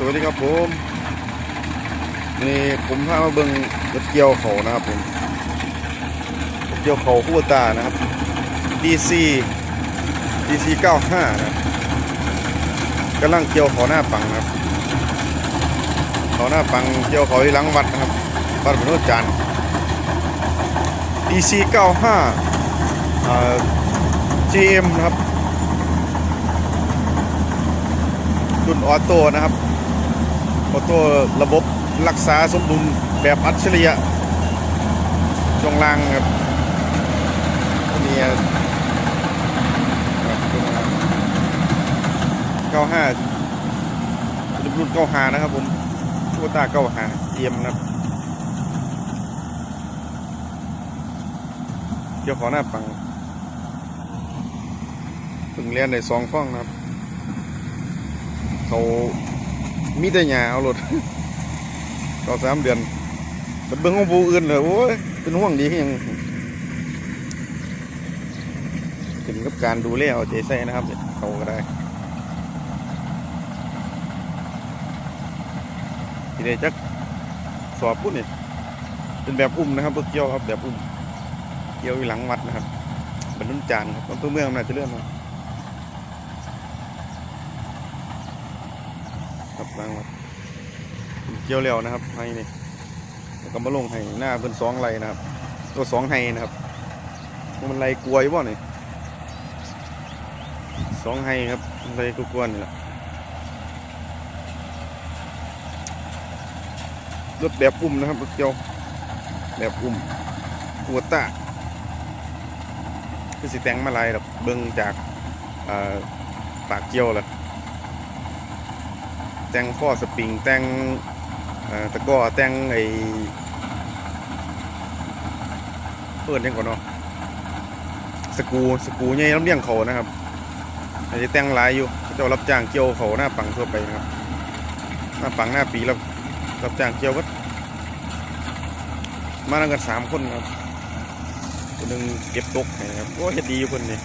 สวัสดีครับผมนี่ผมพามาเบิงรถเกี่ยวเขานะครับผมรถเกี่ยวเขาคู่ตานะครับ DC DC 95นะกำลังเกี่ยวเขาหน้าปังนะครับเขาหน้าปังเกี่ยวเขาที่หลังวัดนะครับวัดพระจันทร์ DC 95 GM นะครับ รุ่นออโต้นะครับ ออโต้ระบบรักษาสมดุลแบบอัจฉริยะช่วงล่างครับนี่ครับช่วงล่าง95รุ่น95นะครับผมโคต้า95เอียมนะครับเกี่ยวขอหน้าปังถึงเรียนในสองฟ้องนะครับ เขามีแต่หยาเอารถต่อสามเดือนแต่เบิ่งของผู้อื่นเลยโอ้ยเป็นห่วงดีอหยังถึงกับการดูแลเอาใจใส่นะครับเขาก็ได้ทีเดียวจักสอบพุ่นนี่เป็นแบบอุ้มนะครับรถเกี่ยวครับแบบอุ้มเกี่ยวอยู่หลังวัดนะครับเป็นนุ่นจานครับอำเภอเมืองน่าจะเลื่อนมา ครั บล้างวัดเกี่ยวแล้วนะครับให้นี่แล้วก็มาลงให้หน้าเป็นสองไรนะครับตัวสองให้นะครับมันไรกลัวอยู่บ่เนี่ยสองให้ครับไรกลัวๆนี่แหละรถแบบอุ้มนะครับรถเกี่ยวแบบอุ้มกัวต้าคือสิแตงมาลายแบบเบิ่งจากปากเกี่ยวแหละ แต่งข้อสปริงแต่งตะก้อแต่งไอ้เปิดยังก่อนเนาะสกูสกูใหญ่ลำเลียงเขานะครับอาจจะแต่งหลายอยู่เจ้ารับจ้างเกี่ยวเขาหน้าปังทั่วไปนะครับ หน้าปังหน้าปีรับรับจ้างเกี่ยวก็มาแล้วกันสามคนครับคนหนึ่งเก็บตกนะครับโอ้เฮ็ดดีอยู่คนนี้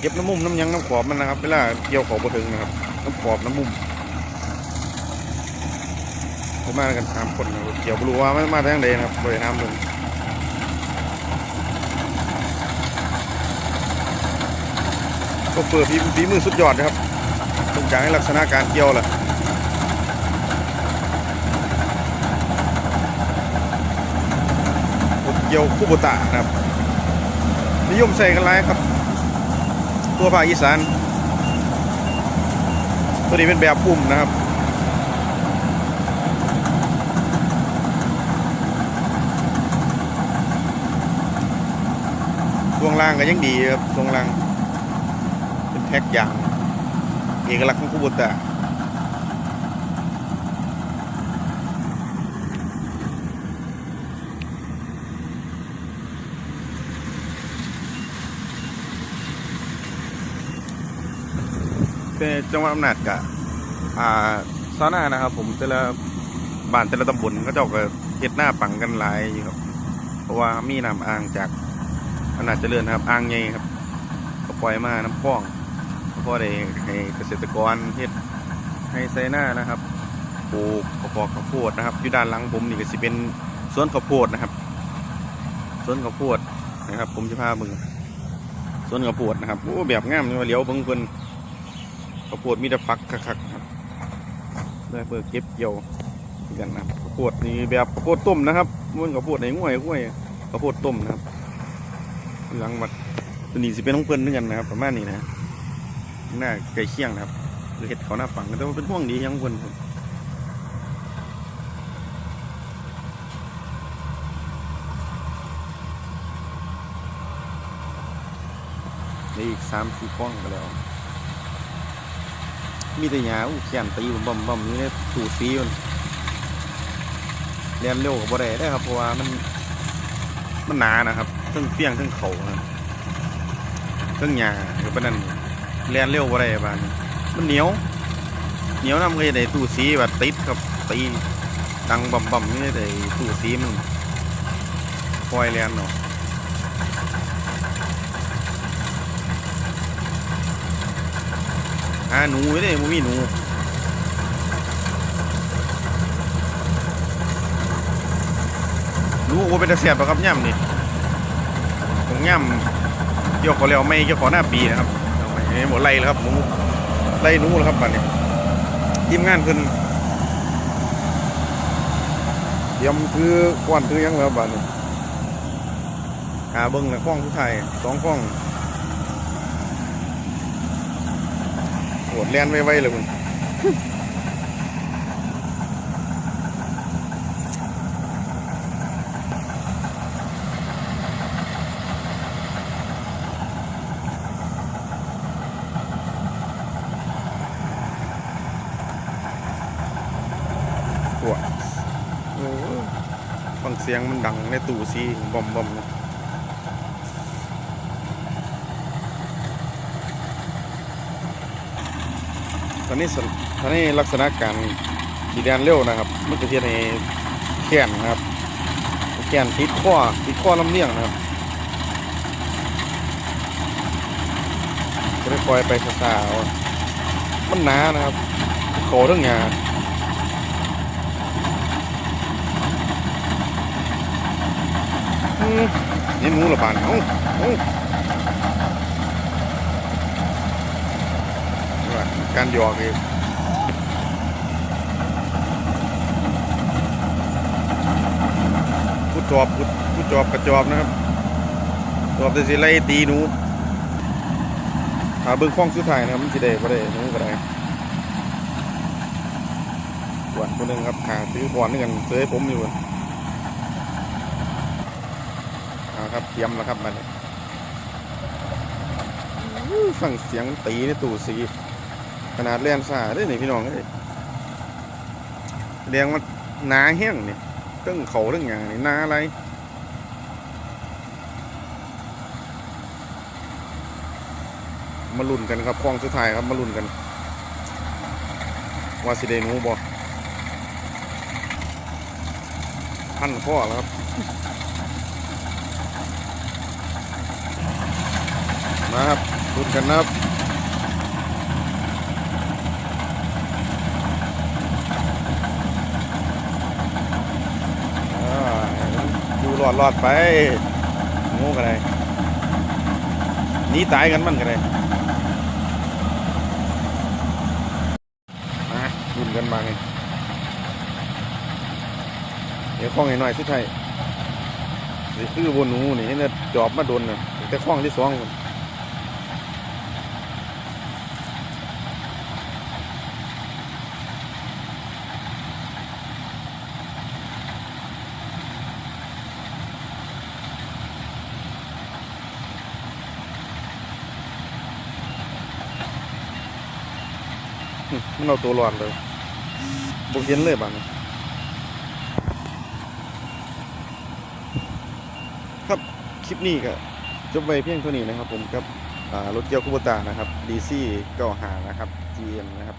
เก็บน้ำมุมน้ำยังน้ำขอบมันนะครับเวลาเกี่ยวเขาบ่ถึงนะครับน้ำขอบน้ำมุม ผมมากันสามคนนะครับเกี่ยวบรู้ว่ามันมาทางใดนะครับโดยน้ำเลยก็เปิดฝีฝีมือสุดยอดนะครับทุกอย่างให้ลักษณะการเกี่ยวแหละเกี่ยวคูโบตะนะครับ นิยมใส่กันหลายครับ ตัวภาคอีสาน ตัวนี้เป็นแบบปุ่มนะครับ ช่วงล่างก็ยังดีครับช่วงล่าง เป็นแพ็กยางเอกลักษณ์ของคูโบตะเป็นจังหวัดอำนาจกะอ่าซานานะครับผมแต่ละบ้านแต่ละตำบลก็เจ้าก็เฮ็ดหน้าปังกันหลายครับ เพราะว่ามีน้ำอ่างจาก ขนาดเจริญครับอ่างใหญ่ครับก็ปล่อยมาน้ำคลองก็พอได้ให้เกษตรกรเฮ็ดให้ไซหน้านะครับปลูกข้าวโพดข้าวโพดนะครับอยู่ด้านหลังผมนี่ก็สิเป็นสวนข้าวโพดนะครับสวนข้าวโพดนะครับ ผมจะพาเบิ่งสวนข้าวโพดนะครับโอ้แบบงามเลยเหลียวเบิ่งเพิ่นข้าวโพดมีแต่ฟักคักๆครับได้เพื่อเก็บเกี่ยวกันนะข้าวโพดนี่แบบข้าวโพดต้มนะครับมันข้าวโพดในง่วยง่วยข้าวโพดต้มนะครับ หลังวัดตัวนี้สิเป็นของเพิ่นเหมือนกันนะครับ ประมาณนี้นะหน้าไก่เคียงนะครับเห็ดเขาหน้าปังแต่ว่าเป็นห่วงดียังเพิ่นครับอีกสามสี่ป้องก็แล้ว มีแต่หยาอู้เขียนตีบ่มบ่มบ่มอยู่ในถูสีมันเรียนเร็วกับบ่ได้ได้ครับเพราะว่ามันมันหนานะครับ ทั้งเปี้ยงทั้งเขาทั้งหญ้าหรือปนั้นแล่นเร็วอะได้บานมันเหนียว เหนียวนำก็จะได้ตู้สีแบบติดกับตีดังบ่ำๆนี่ได้ตู้สีมันคอยแล่นเนาะอ่าหนูไม่ได้บ่มีหนูรู้ว่าเป็นเสียบหรอครับแย่มนี่ ง่ำเกี่ยวขอแล้วไม่เกี่ยวขอหน้าปีนะครับไปให้หมดไล่แล้วครับหนูไล่หนูแล้วครับบัดนี้ทีมงานเพิ่นเตรียมถือควันถือยังแล้วบัดนี้หาเบิ้งนะข้องผู้ไทยสองข้องโหดแลนไว้ๆเลยมึง ปวดโอ้ฟัง เสียงมันดังในตู้ซีบอมบอมตอนนี้ตอนนี้ลักษณะการดีแดนเร็วนะครับมันจะเทียนในแขนนะครับแขนติดข้อติดข้อลำเลียงนะครับจะได้ปล่อยไปช้าๆเอามันหนานะครับโขทั้งงา อืม นี่หนูละบานเอ้าเอ้าการหยอกเองผู้จอบผู้จอบกระจอบนะครับจอบแต่สิไล่ตีหนูหาเบิ่งข้องสุดท้ายนะครับมันสิได้บ่ได้หนูก็ได้กวนคนหนึ่งครับหาซื้อขวานนี่กันซื้ผมอยู่ เอาครับเตรียมแล้วครับมันฟังเสียงตีในตู้สี ขนาดเลียนซ่าเด้วยนี่พี่น้องเอ้ยเรียงมันหนาแห้งนี่ตึ้งเขาเรื่องอย่างนี่หนาอะไรมาลุ้นกันครับคลองสุดท้ายครับมาลุ้นกันว่าสิเดนูบ่พันพ่อแล้วครับ มาครับลุ้นกันนะครับดูหลอดหลอดไปงูกันเลยหนีตายกันมันกันเลยมาลุ้นกันมาไงเดี๋ยวคล้องห้หน่อยสุดท้ายนี่คือบนหนูนี่เนี่ยจอบมาโดนนะแต่คล้องที่สองพุ่น มันเอาตัวรอดเลยบกเห็นเลยบ้านครับคลิปนี้ก็จบไปเพียงเท่านี้นะครับ ผมกับรถเกียวคูโบตานะครับดีซี่เก้าหานะครับ GM นะครับ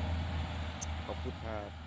ขอบคุณครับ